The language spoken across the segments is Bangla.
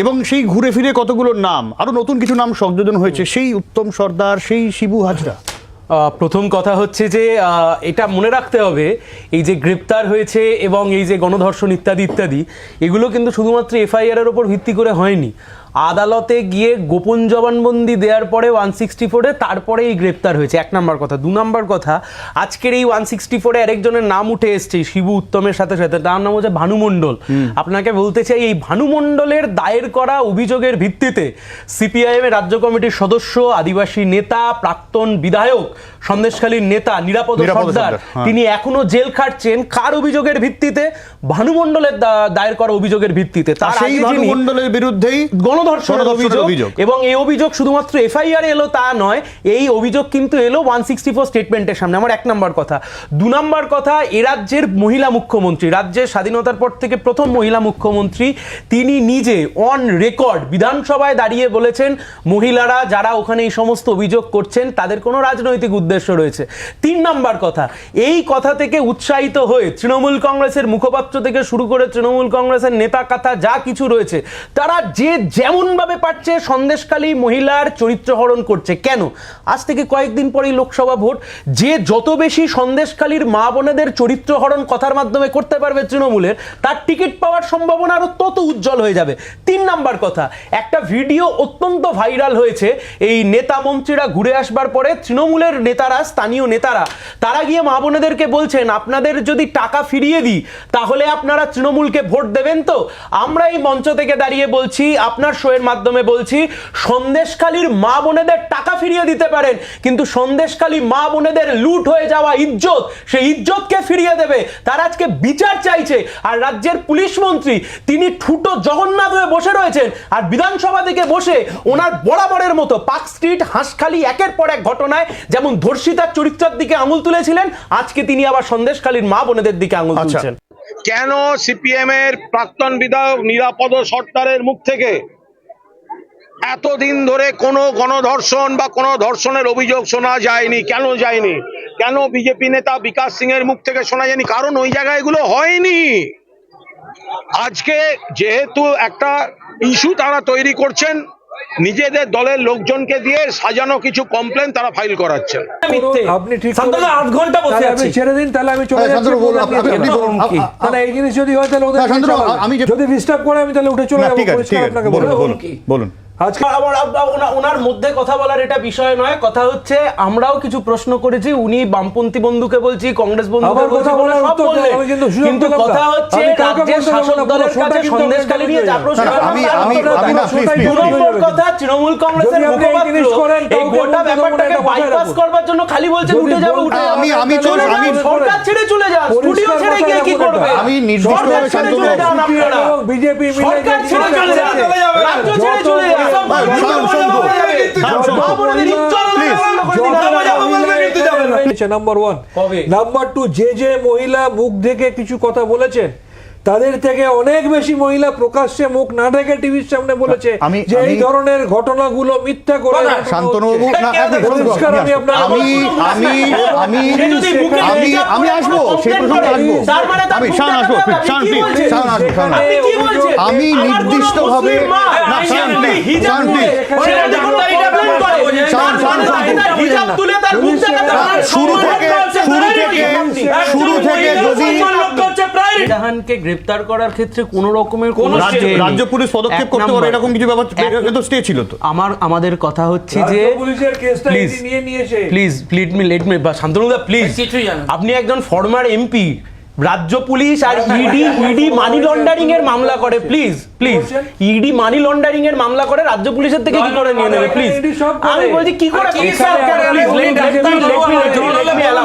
এবং সেই ঘুরে ফিরে কতগুলো নাম? আরও নতুন কিছু নাম সংযোজন হয়েছে। সেই উত্তম সর্দার, সেই শিবু হাজরা। প্রথম কথা হচ্ছে যে এটা মনে রাখতে হবে, এই যে গ্রেপ্তার হয়েছে এবং এই যে গণধর্ষণ ইত্যাদি ইত্যাদি, এগুলো কিন্তু শুধুমাত্র এফআইআর এর উপর ভিত্তি করে হয়নি। আদালতে গিয়ে গোপন জবানবন্দি দেওয়ার পরে ওয়ান সিক্সটি ফোরে তারপরেই গ্রেপ্তার হয়েছে। এক নম্বর কথা। দু নম্বর কথা আজকের এই ওয়ান সিক্সটি ফোরে আরেকজনের নাম উঠে এসছে শিবু উত্তমের সাথে সাথে। তার নাম হচ্ছে ভানুমণ্ডল আপনাকে বলতে চাই এই ভানুমণ্ডলের দায়ের করা অভিযোগের ভিত্তিতে সিপিআইএম এর রাজ্য কমিটির সদস্য আদিবাসী নেতা প্রাক্তন বিধায়ক সন্দেশখালীর নেতা নিরাপদ সর্দার হ্যাঁ। তিনি এখনও জেল খাটছেন। কার অভিযোগের ভিত্তিতে? ভানুমণ্ডলের দায়ের করা অভিযোগের ভিত্তিতে। তার সেই ভানুমণ্ডলের বিরুদ্ধেই গণধর্ষণের অভিযোগ অভিযোগ। এবং এই অভিযোগ শুধুমাত্র এফআইআর এলো তা নয় এই অভিযোগ কিন্তু এলো ওয়ান সিক্সটি ফোর স্টেটমেন্টের সামনে। আমার এক নম্বর কথা। দু নম্বর কথা এ রাজ্যের মহিলা মুখ্যমন্ত্রী রাজ্যের স্বাধীনতার পর থেকে প্রথম মহিলা মুখ্যমন্ত্রী তিনি নিজে অন রেকর্ড বিধানসভায় দাঁড়িয়ে বলেছেন মহিলারা যারা ওখানে এই সমস্ত অভিযোগ করছেন তাদের কোনো রাজনৈতিক উদ্দেশ্য রয়েছে। তিন নম্বর কথা, এই কথা থেকে উৎসাহিত হয়ে তৃণমূল কংগ্রেসের মুখপাত্র থেকে শুরু করে তৃণমূল কংগ্রেসের নেতা কাথা যা কিছু রয়েছে, তারা যে যেমন ভাবে পারছে সন্দেশকালী মহিলার চরিত্র হরণ করছে। কেন? আজ থেকে কয়েকদিন পরেই লোকসভা ভোট। যে যত বেশি সন্দেশকালীর মা বোনেদের চরিত্র হরণ কথার মাধ্যমে করতে পারবে তৃণমূলের, তার টিকিট পাওয়ার সম্ভাবনা আরও তত উজ্জ্বল হয়ে যাবে। তিন নাম্বার কথা, একটা ভিডিও অত্যন্ত ভাইরাল হয়েছে। এই নেতা মন্ত্রীরা ঘুরে আসবার পরে তৃণমূলের নেতারা, স্থানীয় নেতারা, তারা গিয়ে মা বোনেদেরকে বলছেন, আপনাদের যদি টাকা ফিরিয়ে দিই, তাহলে আপনারা তৃণমূলকে ভোট দেবেন তো? আমরা এই মঞ্চ থেকে দাঁড়িয়ে বলছি, আপনার শোয়ের মাধ্যমে বলছি, সন্দেশখালীর মা বোনেদের টাকা ফিরিয়ে দিতে পারেন, কিন্তু সন্দেশখালী মা বোনেদের লুট হয়ে যাওয়া ইজ্জত, সেই ইজ্জতকে ফিরিয়ে দেবে। তারা আজকে বিচার চাইছে, আর রাজ্যের পুলিশ মন্ত্রী, তিনি ঠুটো জগন্নাথ হয়ে বসে রয়েছেন, আর বিধানসভা থেকে বসে ওনার বরাবরের মতো পার্ক স্ট্রিট, হাঁসখালি, একের পর এক ঘটনায় যেমন ধর্ষিতার চরিত্রের দিকে আঙুল তুলেছিলেন। আজকে তিনি আবার সন্দেশখালীর মা বোনেদের দিকে আঙুল আচ্ছা। তুলছেন। কেন সিপিএম এর প্রাক্তন বিধায়ক নিরাপদ সর্দারের মুখ থেকে এতদিন ধরে কোনো গণধর্ষণ বা কোনো ধর্ষণের অভিযোগ শোনা যায়নি? কেন যায়নি? কেন বিজেপি নেতা বিকাশ সিং এর মুখ থেকে শোনা যায়নি? কারণ ওই জায়গায় এগুলো হয়নি। আজকে যেহেতু একটা ইস্যু তারা তৈরি করছেন নিজেদের দলের লোকজনকে দিয়ে সাজানো কিছু কমপ্লেন তারা ফাইল করাচ্ছেন আপনি ঠিক সন্তোষ আধ ঘণ্টা বসে আছি। ছেড়ে দিন তাহলে আমি চলে যাচ্ছি। শান্তনু বলুন, program আপনি- আপনি বলুন, কি? আ- আ- তাহলে এই জিনিস যদি হয় তাহলে ওদের আমি যদি ডিস্টার্ব করে আমি তাহলে উঠে চলে যাব ঠিক আছে ঠিক আছে আপনাকে বলুন বলুন বলুন। আজকে আবার ওনার মধ্যে কথা বলার এটা বিষয় নয় কথা হচ্ছে আমরাও কিছু প্রশ্ন করেছি উনি বামপন্থী বন্ধুকে বলছি কংগ্রেস বন্ধুকে বলছি কথা বলার সব বললেন। কিন্তু। কথা হচ্ছে রাজ্যের শাসক দলের কাছে সন্দেশখালী নিয়ে যা প্রশ্ন আমি- আমি- আমি না, নম্বর কথা তৃণমূল কংগ্রেসের মুখপাত্র এই গোটা ব্যাপারটাকে বাইপাস করবার জন্য খালি বলছেন উঠে যাব উঠে। আমি- আমি চলে- আমি- সরকার ছেড়ে চলে যান স্টুডিও ছেড়ে গিয়ে কি করবে? আমি নির্দিষ্টভাবে সরকার ছেড়ে চলে যান আপনারা। বিজেপি মিলে সরকার ছেড়ে চলে যান। রাজ্য ছেড়ে নাম্বার ওয়ান নাম্বার টু যে যে মহিলা মুখ দেখে কিছু কথা বলেছেন তাদের থেকে অনেক বেশি মহিলা প্রকাশ্যে মুখ না ঢেকে টিভির সামনে বলেছে আমি- যে এই ধরনের ঘটনাগুলো মিথ্যা করে শান্তনুবাবু আমি আমি আমি আমি আমি আমি আসব সেই প্রসঙ্গে আসব। তার মানে আমি শান আসব শান? শান আসব শান? আমি নির্দিষ্টভাবে না শান শান মানে। শুরু থেকে শুরু থেকে শুরু থেকে যদি জাহানকে গ্রেপ্তার করার ক্ষেত্রে কোন রকমের কোন রাজ্য পুলিশ পদক্ষেপ করতে পারে এরকম কিছু ব্যাপার তো স্টে ছিল তো। আমার আমাদের কথা হচ্ছে যে পুলিশের কেসটা প্লিজ নিয়ে নিয়েছে। Please please me let me শান্তনুদা please. আপনি একজন ফর্মার এমপি রাজ্য পুলিশ আর ইডি ইডি মানি লন্ডারিং এর মামলা করে please please ED money laundering এর মামলা করে রাজ্য পুলিশের থেকে কি করে নিয়ে নেবে প্লিজ করে। আমি বলছি কি করে।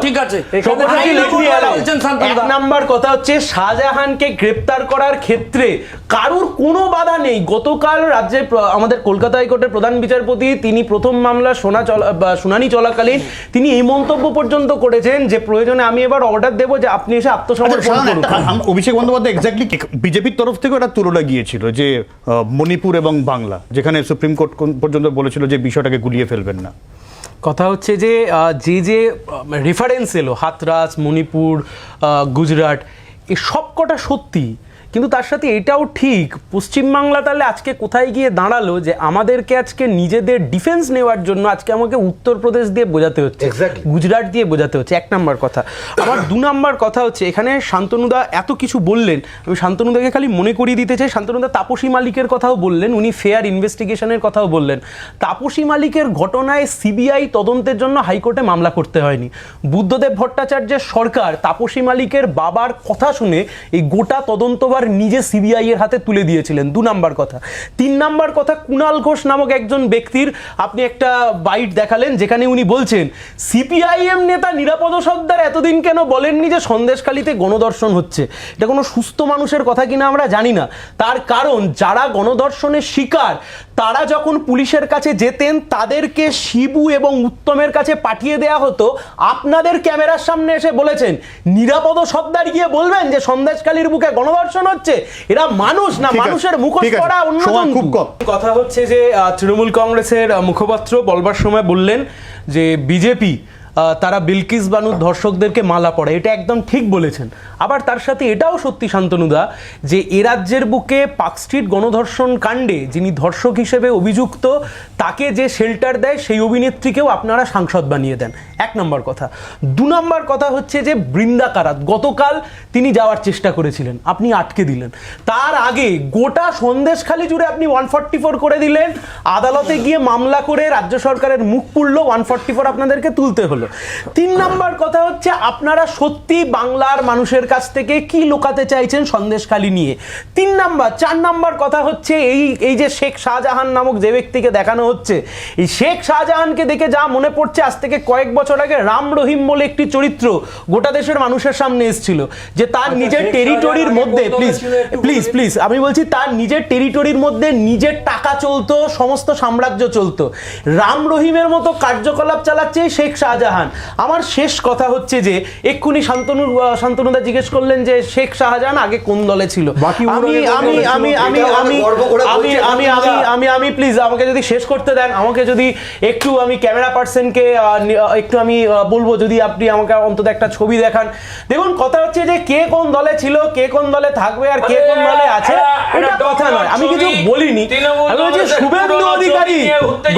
ঠিক আছে। এক নাম্বার কথা হচ্ছে শাহজাহানকে গ্রেপ্তার করার ক্ষেত্রে কারুর কোনো বাধা নেই। গতকাল রাজ্যে আমাদের কলকাতা হাইকোর্টের প্রধান বিচারপতি তিনি প্রথম মামলা শোনা চলা বা শুনানি চলাকালীন তিনি এই মন্তব্য পর্যন্ত করেছেন যে প্রয়োজনে আমি এবার অর্ডার দেবো যে আপনি এসে আচ্ছা, আত্মসমর্পণ করুন। অভিষেক বন্দ্যোপাধ্যায় এক্স্যাক্টলি বিজেপির তরফ থেকে একটা তুলনা গিয়েছিল যে মণিপুর এবং বাংলা যেখানে সুপ্রিম কোর্ট পর্যন্ত বলেছিল যে বিষয়টাকে গুলিয়ে ফেলবেন না। কথা হচ্ছে যে যে যে রেফারেন্স এলো হাতরাস মণিপুর গুজরাট এ সব কটা সত্যি। কিন্তু তার সাথে এটাও ঠিক। পশ্চিমবাংলা তাহলে আজকে কোথায় গিয়ে দাঁড়াল যে আমাদেরকে আজকে নিজেদের ডিফেন্স নেওয়ার জন্য আজকে আমাকে উত্তরপ্রদেশ দিয়ে বোঝাতে হচ্ছে। গুজরাট দিয়ে বোঝাতে হচ্ছে। এক নাম্বার কথা। আমার দু নাম্বার কথা হচ্ছে এখানে শান্তনুদা এত কিছু বললেন। আমি শান্তনুদাকে খালি মনে করিয়ে দিতে চাই। শান্তনুদা তাপসী মালিকের কথাও বললেন। উনি ফেয়ার ইনভেস্টিগেশনের কথাও বললেন। তাপসী মালিকের ঘটনায় সিবিআই তদন্তের জন্য হাইকোর্টে মামলা করতে হয়নি। বুদ্ধদেব ভট্টাচার্যের সরকার তাপসী মালিকের বাবার কথা শুনে এই গোটা তদন্তবার নিজে সিবিআই এর হাতে তুলে দিয়েছিলেন। দু নাম্বার কথা। তিন নাম্বার কথা কুণাল ঘোষ নামক একজন ব্যক্তির আপনি একটা বাইট দেখালেন, যেখানে উনি বলছেন সিপিআইএম নেতা নিরাপদ সর্দার এতদিন কেন বলেননি যে সন্দেশখালিতে গণদর্শন হচ্ছে? এটা কোনো সুস্থ মানুষের কথা কিনা আমরা জানি না। তার কারণ, যারা গণদর্শনের শিকার তারা যখন পুলিশের কাছে যেতেন তাদেরকে শিবু এবং উত্তমের কাছে পাঠিয়ে দেয়া হতো। আপনাদের ক্যামেরার সামনে এসে বলেছেন নিরাপদ সর্দার গিয়ে বলবেন যে সন্দেশকালীর বুকে গণদর্শন হচ্ছে। এরা মানুষ না মানুষের মুখোশ অন্য কথা হচ্ছে যে আহ, তৃণমূল কংগ্রেসের মুখপাত্র বলবার সময় বললেন যে বিজেপি তারা বিলকিস বানু ধর্ষকদেরকে মালা পড়ে, এটা একদম ঠিক বলেছেন। আবার তার সাথে এটাও সত্যি, শান্তনুদা, যে এ রাজ্যের বুকে পার্ক স্ট্রিট গণধর্ষণ কাণ্ডে যিনি ধর্ষক হিসেবে অভিযুক্ত তাকে যে শেল্টার দেয়, সেই অভিনেত্রীকেও আপনারা সাংসদ বানিয়ে দেন। এক নম্বর কথা। দু নম্বর কথা হচ্ছে যে, বৃন্দা কারাত, গতকাল তিনি যাওয়ার চেষ্টা করেছিলেন। আপনি আটকে দিলেন। তার আগে গোটা সন্দেশখালি জুড়ে আপনি ওয়ান ফর্টি ফোর করে দিলেন। আদালতে গিয়ে মামলা করে রাজ্য সরকারের মুখ পুড়লো ওয়ান ফর্টি ফোর আপনাদেরকে তুলতে হলো। তিন নম্বর কথা হচ্ছে, আপনারা সত্যি বাংলার মানুষের কাছ থেকে কি লুকাতে চাইছেন সন্দেশখালি নিয়ে? তিন নাম্বার, চার নাম্বার কথা হচ্ছে, এই এই যে শেখ শাহজাহান নামক যে ব্যক্তিকে দেখানো হচ্ছে এই শেখ শাহজাহানকে দেখে যা মনে পড়ছে আজ থেকে কয়েক বছর আগে রাম রহিম বলে একটি চরিত্র গোটা দেশের মানুষের সামনে এসেছিল যে তার নিজের টেরিটরির মধ্যে প্লিজ প্লিজ প্লিজ আমি বলছি তার নিজের টেরিটরির মধ্যে নিজের টাকা চলতো সমস্ত সাম্রাজ্য চলতো। রাম রহিমের মতো কার্যকলাপ চালাচ্ছে শেখ শাহজাহান। আমার শেষ কথা হচ্ছে যে এক্ষুনি শান্তনু শান্তনুদা জিজ্ঞেস করলেন যে শেখ শাহজাহান আগে কোন দলে ছিল? আমি আমি আমি আমি আমি আমাকে গর্ব করে আমি আমি আমি আমি আমি প্লিজ আমাকে যদি শেষ করতে দেন আমাকে যদি একটু আমি ক্যামেরা পার্সনকে একটু আমি বলব যদি আপনি আমাকে অন্তত একটা ছবি দেখান। দেখুন কথা হচ্ছে যে কে কোন দলে ছিল কে কোন দলে থাকবে আর কে কোন দলে আছে এটা কথা নয়। আমি কিছু বলিনি। আমি বলছি শুভেন্দু অধিকারী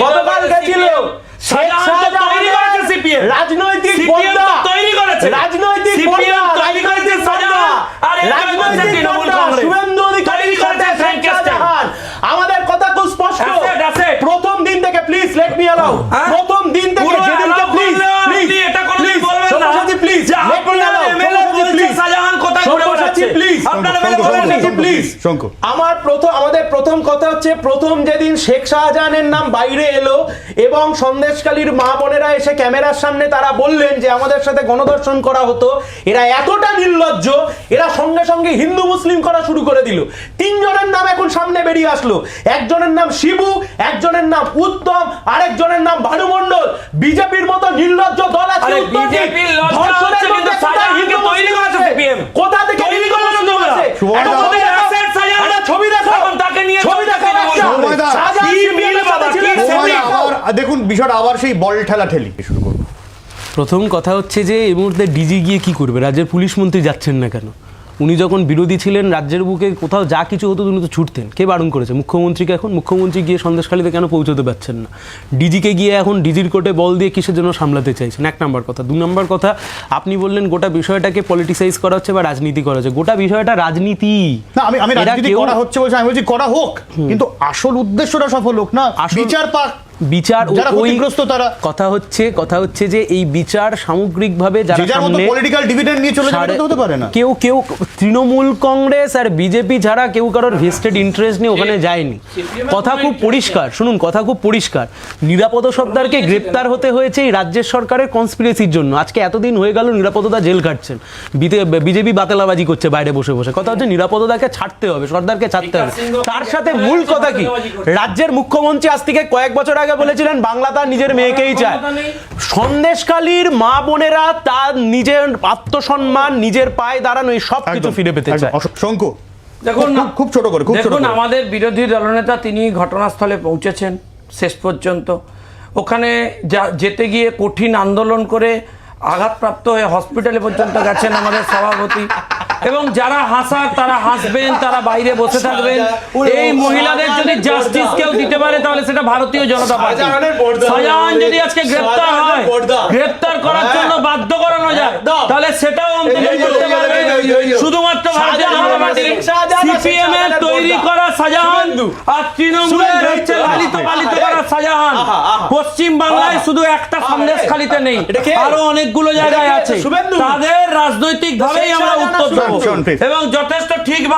গতকাল গেছিল শেখ শাহজাহান রাজনৈতিক CPM তৈরি করেছে। রাজনৈতিক অ্যালাউ হ্যাঁ? প্রথম দিন থেকে যেদিনকে প্লিজ প্লিজ এটা কোনোদিন বলবেন না। প্লিজ যে আপনার MLA বলছে শাহজাহান কোথায় ঘুরে বেড়াচ্ছে। প্লিজ আপনার শঙ্কর, বলেন নাকি? প্লিজ। আমার প্রথম আমাদের প্রথম কথা হচ্ছে প্রথম যেদিন শেখ শাহজাহানের নাম বাইরে এলো এবং সন্দেশকালীর মা বোনেরা এসে ক্যামেরার সামনে তারা বললেন যে আমাদের সাথে গণদর্শন করা হতো। এরা এতটা নির্লজ্জ এরা সঙ্গে সঙ্গে হিন্দু মুসলিম করা শুরু করে দিল। তিনজনের নাম এখন সামনে বেরিয়ে আসলো। একজনের নাম শিবু একজনের নাম উত্তম আরেকজনের নাম ভানুমণ্ডল বিজেপির মতো নির্লজ্জ দল আছে কোথা থেকে। ছবি দেখাও। দেখুন বিষয়টা আবার সেই বল ঠেলা ঠেলি শুরু করব প্রথম কথা হচ্ছে যে এই মুহূর্তে ডিজি গিয়ে কি করবে? রাজ্যের পুলিশ মন্ত্রী যাচ্ছেন না কেন? উনি যখন বিরোধী ছিলেন রাজ্যের বুকে কোথাও যা কিছু হতো উনি তো ছুটতেন। কে বারণ করেছে? মুখ্যমন্ত্রীকে এখন? মুখ্যমন্ত্রী গিয়ে সন্দেশখালীতে কেন পৌঁছতে পারছেন না? ডিজিকে গিয়ে এখন ডিজির কোর্টে বল দিয়ে কিসের জন্য সামলাতে চাইছেন? এক নম্বর কথা। দু নম্বর কথা আপনি বললেন গোটা বিষয়টাকে পলিটিসাইজ করা হচ্ছে বা রাজনীতি করা হচ্ছে। গোটা বিষয়টা রাজনীতি। না আমি আমি রাজনীতি করা হচ্ছে বলছি আমি বলছি করা হোক কিন্তু আসল উদ্দেশ্যটা সফল হোক না বিচার পাক বিচার ক্ষতিগ্রস্ত তারা কথা হচ্ছে কথা হচ্ছে যে এই বিচার সামগ্রিকভাবে যারা সামনে পলিটিক্যাল ডিভিডেন্ড নিয়ে চলে যাবে হতে পারে না। কেউ কেউ তৃণমূল কংগ্রেস আর বিজেপি ছাড়া কেউ কারোর ভেস্টেড ইন্টারেস্ট নিয়ে ওখানে যায়নি। কথা খুব পরিষ্কার শুনুন কথা খুব পরিষ্কার। নিরাপদ সর্দারকে গ্রেপ্তার হতে হয়েছে এই রাজ্যের সরকারের কনস্পিরেসির জন্য। আজকে এতদিন হয়ে গেল নিরাপদতা জেল কাটছেন বিজেপি বাতেলাবাজি করছে বাইরে বসে বসে। কথা হচ্ছে নিরাপদতাকে ছাড়তে হবে সর্দারকে ছাড়তে হবে। তার সাথে মূল কথা কি? রাজ্যের মুখ্যমন্ত্রী আজ থেকে কয়েক বছর আগে বলেছিলেন বাংলা তার নিজের মেয়েকেই চায়। সন্দেশকালীর মা বোনেরা তার নিজের আত্মসম্মান নিজের পায়ে দাঁড়ানো এই সব কিছু ফিরে পেতে চায়। শঙ্কু দেখুন খুব- খুব ছোট করে দেখুন আমাদের বিরোধী দলনেতা তিনি ঘটনাস্থলে পৌঁছেছেন শেষ পর্যন্ত। ওখানে যা যেতে গিয়ে কঠিন আন্দোলন করে আঘাতপ্রাপ্ত হয়ে হসপিটালে পর্যন্ত গেছেন আমাদের সভাপতি। এবং যারা হাসার তারা হাসবেন তারা বাইরে বসে থাকবেন। এই মহিলাদের যদি জাস্টিস কেউ দিতে পারে তাহলে সেটা ভারতীয় জনতা পার্টি। শাহজাহান যদি আজকে গ্রেফতার হয় গ্রেপ্তার করার জন্য বাধ্য করানো যায় তাহলে সেটাও শুধু করতে পারবে। পার্টি সিপিএম এর তৈরি করা শাহজাহান আর তৃণমূলের হচ্ছে লালিত পালিত করা শাহজাহান পশ্চিম বাংলায় শুধু একটা সন্দেশ খালিতে নেই। আরও অনেকগুলো জায়গায় আছে। তাদের রাজনৈতিক ভাবেই আমরা উত্তর দেবো। এবং যথেষ্ট ঠিকভাবে